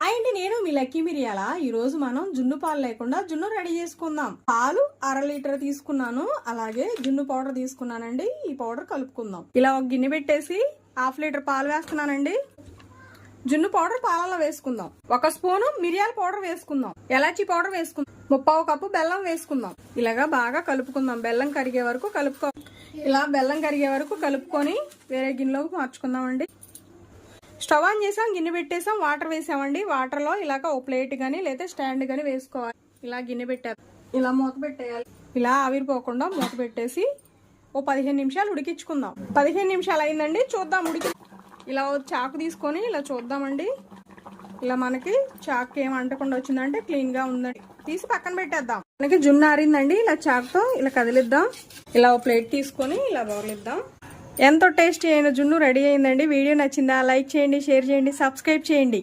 అండి నేను మీ లక్కీ మిరియాల? ఈ రోజు మనం జున్ను పాలు లేకుండా జున్ను రెడీ చేసుకుందాం. పాలు అర లీటర్ తీసుకున్నాను. అలాగే జున్ను పౌడర్ తీసుకున్నానండి. ఈ పౌడర్ కలుపుకుందాం. ఇలా ఒక గిన్నె పెట్టేసి హాఫ్ లీటర్ పాలు వేస్తున్నానండి. జున్ను పౌడర్ పాలలో వేసుకుందాం. ఒక స్పూను మిరియాల పౌడర్ వేసుకుందాం. ఎలాచి పౌడర్ వేసుకుందాం. ముప్పావు కప్పు బెల్లం వేసుకుందాం. ఇలాగా బాగా కలుపుకుందాం. బెల్లం కరిగే వరకు కలుపుకో ఇలా బెల్లం కరిగే వరకు కలుపుకొని వేరే గిన్నెలోకి మార్చుకుందామండి. స్టవ్ ఆన్ చేసాం గిన్నె పెట్టేసాం వాటర్ వేసామండి. వాటర్లో ఇలాగ ఓ ప్లేట్ కానీ లేదా స్టాండ్ కానీ వేసుకోవాలి. ఇలా గిన్నె పెట్టారు ఇలా మూత పెట్టేయాలి. ఇలా ఆవిరిపోకుండా మూత పెట్టేసి ఓ పదిహేను నిమిషాలు ఉడికించుకుందాం. పదిహేను నిమిషాలు అయిందండి చూద్దాం ఉడికి ఇలా చాకు తీసుకొని ఇలా చూద్దామండి. ఇలా మనకి చాకు ఏం అంటకుండా వచ్చిందంటే క్లీన్గా ఉందండి. తీసి పక్కన పెట్టేద్దాం. మనకి జున్ను ఆరిందండి ఇలా చాకుతో ఇలా కదిలిద్దాం. ఇలా ఓ ప్లేట్ తీసుకొని ఇలా బౌలిద్దాం ఎంతో టేస్టీ అయిన జున్ను రెడీ అయిందండి. వీడియో నచ్చిందా లైక్ చేయండి షేర్ చేయండి సబ్స్క్రైబ్ చేయండి.